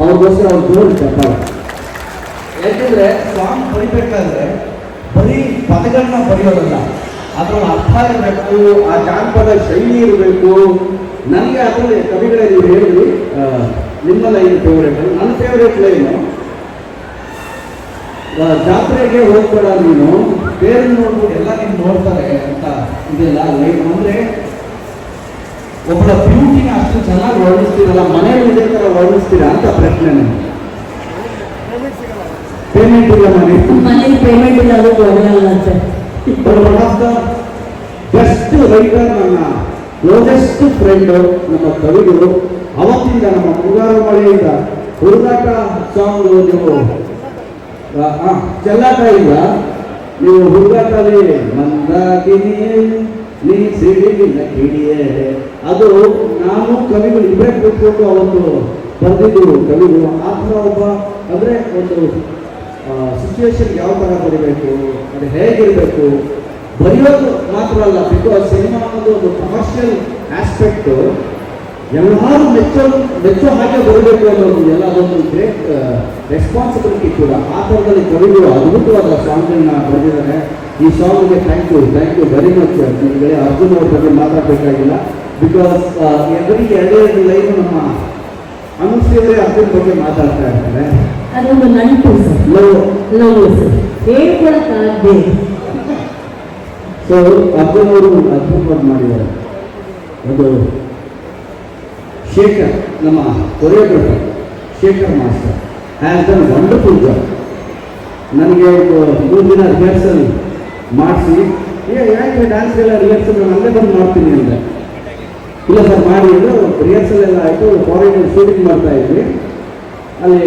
ಅವ್ರಿಗೋಸ್ಕರ ಅವ್ರು ಜೋರು ಚಪ್ಪಾಳೆ ಯಾಕೆಂದ್ರೆ ಸಾಂಗ್ ಬರಿಬೇಕಾದ್ರೆ ಬರೀ ಪದಗಳನ್ನ ಬರೆಯೋದಲ್ಲ ಅದರ ಅರ್ಥ ಇರಬೇಕು, ಆ ಜಾನಪದ ಶೈಲಿ ಇರಬೇಕು. ನನಗೆ ಅದರಲ್ಲಿ ಕವಿಗಳೇ ನೀವು ಹೇಳಿದ್ರಿ ನಿಮ್ಮ ಲೈನ್ ಫೇವ್ರೇಟ್ ನನ್ನ ಫೇವ್ರೇಟ್ ಲೈನು ಜಾತ್ರೆಗೆ ಹೋಗ್ಬೇಡ ನೀನು. ಬೇರೆ ನೋಡ್ಬಿಟ್ಟು ಎಲ್ಲ ನೀವು ನೋಡ್ತಾರೆ ಅಂತ ಇದೆಲ್ಲ ಲೈನ್ ಅಂದ್ರೆ ಒಬ್ಬಳ ಬ್ಯೂಟಿನ ಅಷ್ಟು ಚೆನ್ನಾಗಿ ವರ್ಣಿಸ್ತೀರಲ್ಲ ಮನೆಯಲ್ಲಿ ಇದೇ ಥರ ವರ್ಣಿಸ್ತೀರಾ ಅಂತ ಪ್ರಶ್ನೆ ಪೇಮೆಂಟ್ ಇಲ್ಲ ಮನೆ. ಮನೇಲಿ ಪೇಮೆಂಟ್ ಇಲ್ಲ ಅದು ಕೊಡಲ್ಲ ಅಂತ. ಬೆಸ್ಟ್ ರೈಟರ್ ನನ್ನ ಕ್ಲೋಸೆಸ್ಟ್ ಫ್ರೆಂಡು ನಮ್ಮ ಕವಿಗಳು. ಅವತ್ತಿಂದ ನಮ್ಮ ಮುಂಗಾರು ಮಳೆಯಿಂದ ಹುಡುಗಾಟ ಸಾಂಗ್ ನೀವು ಚೆಲ್ಲಾಟ ಇಲ್ಲ ನೀವು ಹುಡುಗಾಟದಲ್ಲಿ ಮಂದಾಗಿನಿ ನೀ ಸಿಡಿಲಿಲ್ಲ ಕಿಡಿಯೇ ಅದು ನಾನು ಕವಿಗಳು ಇಬ್ಬರೇ ಕೂತ್ಕೊಂಡು ಅವತ್ತು ಬರೆದಿದ್ದು ಕವಿಗಳು. ಆ ಥರ ಒಬ್ಬ, ಅಂದರೆ ಒಂದು ಸಿಚುವೇಶನ್ ಯಾವ ಥರ ಬರೀಬೇಕು, ಅದು ಹೇಗಿರಬೇಕು, ಬರೆಯೋದು ಮಾತ್ರ ಅಲ್ಲ, ಬಿಕಾಸ್ ಸಿನಿಮಾ ಅನ್ನೋದು ಒಂದು ಕಮರ್ಷಿಯಲ್ ಆಸ್ಪೆಕ್ಟು ಎಲ್ಲರೂ ಮೆಚ್ಚೋ ಮೆಚ್ಚೋ ಹಾಗೆ ಬರಬೇಕು ಅನ್ನೋದು ಎಲ್ಲ ಅದೊಂದು ಗ್ರೇಟ್ ರೆಸ್ಪಾನ್ಸಿಬಿಲಿಟಿ ಕೂಡ ಆ ಥರದಲ್ಲಿ ಕವಿಗಳು ಅದ್ಭುತವಾದ ಸಾಂಗ್ಗಳನ್ನ ಬರೆದಿದ್ದಾರೆ. ಈ ಸಾಂಗ್ಗೆ thank you thank you very much ನಿಮಗೆ ಅರ್ಜುನ್ ಅವ್ರ ಬಗ್ಗೆ ಮಾತಾಡಬೇಕಾಗಿಲ್ಲ. ಬಿಕಾಸ್ ಎವ್ರಿ ಎರಡೇ ಎರಡು ಲೈನ್ ನಮ್ಮ ಅನುಶ್ರೀಯವರೇ ಅರ್ಜುನ್ ಬಗ್ಗೆ ಮಾತಾಡ್ತಾ ಇರ್ತಾರೆ. ಅದೊಂದು ನಂಟು ಸರ್. ಹೇಳ್ಕೊಳಕ್ಕಾಗದೆ ಸೊ ಅರ್ಜುನ್ ಅವರು ಅದ್ಭುತವಾಗಿ ಮಾಡಿದ್ದಾರೆ. ಅದು ಶೇಖರ್, ನಮ್ಮ choreographer, Shekhar master. Has done wonderful job ನನಗೆ ಒಂದು ಮೂರು ದಿನ ರಿಹರ್ಸಲ್ ಮಾಡಿಸಿ. ಏ, ಯಾಕೆ ಡ್ಯಾನ್ಸ್ಗೆಲ್ಲ ರಿಹರ್ಸಲ್ ನಾನು ಅಲ್ಲೇ ಬಂದು ಮಾಡ್ತೀನಿ ಅಂದೆ. ಇಲ್ಲ ಸರ್, ಮಾಡಿ ಇದು ರಿಹರ್ಸಲ್ ಎಲ್ಲ ಆಯಿತು ಫಾರಿನ್ ಶೂಟಿಂಗ್ ಮಾಡ್ತಾ ಇದ್ವಿ. ಅಲ್ಲಿ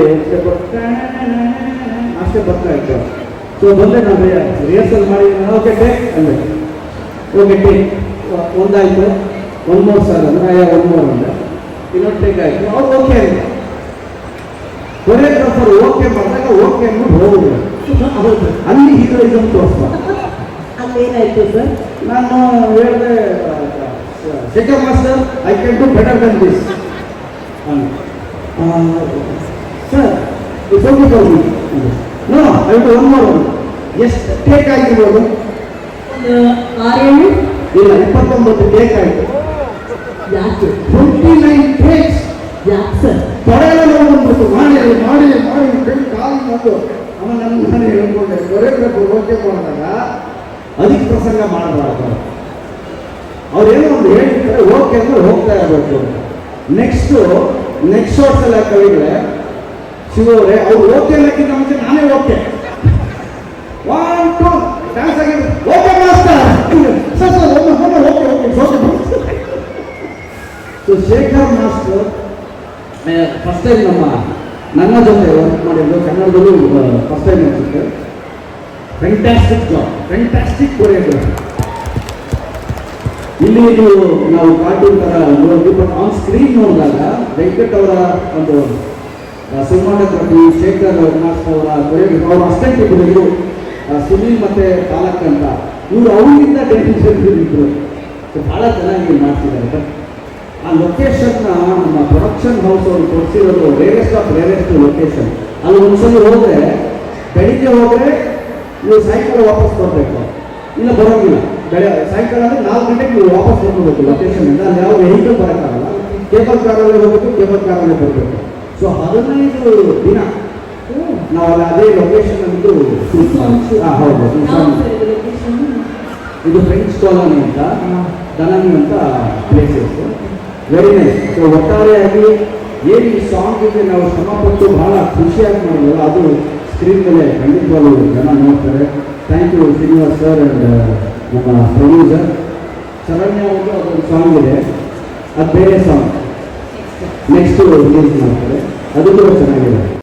ಅಷ್ಟೇ ಬರ್ತಾ ಇತ್ತು. ಸೊ ಬಂದೆ ನಾನು ರಿಹರ್ಸಲ್ ಮಾಡಿ ಓಕೆ ಟೇಕ್ ಅಂದೆ. ಓಕೆ ಒಂದಾಯಿತು. ಒನ್ ಮೋರ್ ಸರ್ ಅಂದರೆ ಒನ್ ಮೋರ್ ಅಂದೆ ಇನ್ನೊಂದು ಟೇಕ್ ಆಯಿತು ಅವ್ರು ಓಕೆ ಅಂದೆ ಕೊರಿಯೋಗ್ರಾಫರ್ ಓಕೆ ಮಾಡಿದಾಗ ಓಕೆ ಅಂದ್ಬಿಟ್ಟು ಹೋಗುದು. ಹೌದು ಅಲ್ಲಿ ಹೀರೋಯಿಸಮ್ ತೋರಿಸ್ಬಾರ್ದು ಅಲ್ಲೇನಾಯ್ತು ಸರ್? ನಾನು ಹೇಳಿದೆ Shekhar master I can do better than this sir it's okay for me no I do one more ಎಷ್ಟು ಟೇಕ್ ಆಗಿರ್ಬೋದು ಆರೇಳು ಇಲ್ಲ ಇಪ್ಪತ್ತೊಂಬತ್ತು ಟೇಕ್ ಆಯಿತು. ಯಾಕೆ? ಟ್ವೆಂಟಿ ಯಾಕೆ ಸರ್ ನೋಡ್ಬಿಟ್ಟು ಮಾಡಿ ಮಾಡಿ ಮಾಡಿ, ಕೈ ಕಾಲು ಮತ್ತು ಆಮೇಲೆ ನನ್ನ ನಾನು ಹೇಳ್ಕೊಂಡೆ ಕೊರಿಯೋಗ್ರಾಫರ್ ಓಕೆ ಮಾಡಿದಾಗ ಅದಕ್ಕೆ ಪ್ರಸಂಗ ಮಾಡಬಾರ್ದು. ಅವ್ರೇನೋ ಒಂದು ಹೇಳಿರ್ತಾರೆ ಓಕೆ ಅಂದ್ರೆ ಹೋಗ್ತಾ ಇರಬೇಕು. ನೆಕ್ಸ್ಟು ನೆಕ್ಸ್ಟ್ ಶಾರ್ಟ್ಸ್ ಎಲ್ಲ ಕವಿಗಳೇ, ಶಿವರೇ, ಅವರೇ ಓಕೆ ಅನ್ನೋಕ್ಕಿಂತ ಮುಂಚೆ ನಾನೇ ಓಕೆ ಒನ್ ಟು ಡ್ಯಾನ್ಸ್ ಆಗಿದೆ ಓಕೆ ಮಾಸ್ಟರ್. ಸರ್ ಸರ್, ಒಮ್ಮೆ okay okay okay so Shekhar master first time ನಮ್ಮ ನನ್ನ ಜೊತೆ ವರ್ಕ್ ಮಾಡಿದ್ದು ಕನ್ನಡದಲ್ಲೂ ಫಸ್ಟ್ ಟೈಮ್ ಅನ್ಸುತ್ತೆ ಫ್ಯಾಂಟಾಸ್ಟಿಕ್ ಜಾಬ್ ಫ್ಯಾಂಟಾಸ್ಟಿಕ್ ಕೊರಿಯೋಗ್ರಫಿ ಇಲ್ಲಿ ನೀವು ನಾವು ಕಾರ್ಟೂನ್ ಥರ ನೋಡಿದ್ವಿ ಬಟ್ ಆನ್ ಸ್ಕ್ರೀನ್ ನೋಡಿದಾಗ ವೆಂಕಟ್ ಅವರ ಒಂದು ಸಿನಿಮಾಟೋಗ್ರಫಿ ಶೇಖರ್ ರಘುನಾಥ್ ಅವರ ಕೊರಿಯೋಗ್ರಫಿ ಅವ್ರ ಅಸ್ಟೆಂಟ್ ಇದ್ರು ಇವರು ಸುನೀಲ್ ಮತ್ತೆ ಪಾಲಕ್ ಅಂತ. ಇವರು ಅವರಿಂದ ಡೆಫಿನೇಷನ್ ಇದ್ರು ಸೊ ಭಾಳ ಚೆನ್ನಾಗಿ ಮಾಡ್ತಿದ್ದಾರೆ. ಬಟ್ ಆ ಲೊಕೇಶನ್ನ ನಮ್ಮ ಪ್ರೊಡಕ್ಷನ್ ಹೌಸ್ ಅವರು ತೋರಿಸಿರೋದು ರೇರೆಸ್ಟ್ ಆಫ್ ರೇರೆಸ್ಟ್ ಲೊಕೇಶನ್ ಅಲ್ಲಿ ಒಂದ್ಸಲ ಹೋದ್ರೆ ಬೆಳಿಗ್ಗೆ ಹೋದ್ರೆ ನೀವು ಸಾಯಂಕಾಲ ವಾಪಸ್ ಬರಬೇಕು. ಇಲ್ಲ ಬರೋಂಗಿಲ್ಲ. ಬೆಳೆ ಸಾಯಂಕಾಲ ಅಂದ್ರೆ ನಾಲ್ಕು ಗಂಟೆಗೆ ನೀವು ವಾಪಸ್ ಬರ್ಕೋಬೇಕು ಲೊಕೇಶನ್ ಇಂದ. ಅಲ್ಲಿ ಯಾವ ವೆಹಿಕಲ್ ಬರೋಕ್ಕಾಗಲ್ಲ. ಕೇಬಲ್ ಕಾರಲ್ಲೇ ಹೋಗ್ಬೇಕು ಕೇಬಲ್ ಕಾರಲ್ಲೇ ಬರಬೇಕು. ಸೊ ಹದಿನೈದು ದಿನ ನಾವು ಅಲ್ಲಿ ಅದೇ ಲೊಕೇಶನ್ ಅಂದು ಹೌದು ಇದು ಫ್ರೆಂಡ್ಸ್ ಕಾಲೋನಿ ಅಂತ ದನನಿ ಅಂತ ಪ್ಲೇಸಸ್ ವೆರಿ ನೈಸ್ ಸೊ ಒಟ್ಟಾರೆಯಾಗಿ ಏನು ಈ ಸಾಂಗಿಗೆ ನಾವು ಶ್ರಮಪಟ್ಟು ಬಹಳ ಖುಷಿಯಾಗಿ ಮಾಡಿದ್ವಲ್ಲ ಅದು ಸ್ಕ್ರೀನ್ ಮೇಲೆ ಖಂಡಿತವಾಗ್ಲೂ ಜನ ನೋಡ್ತಾರೆ. Thank you Srinivas sir and ನಮ್ಮ ಪ್ರೊಡ್ಯೂಸರ್ ಶರಣ್ಯ ಒಂದು ಅದೊಂದು ಸಾಂಗ್ ಇದೆ. ಅದು ಬೇರೆ ಸಾಂಗ್ ನೆಕ್ಸ್ಟು ರಿಲೀಸ್ ಮಾಡ್ತಾರೆ. ಅದು ಕೂಡ ಚೆನ್ನಾಗಿದೆ.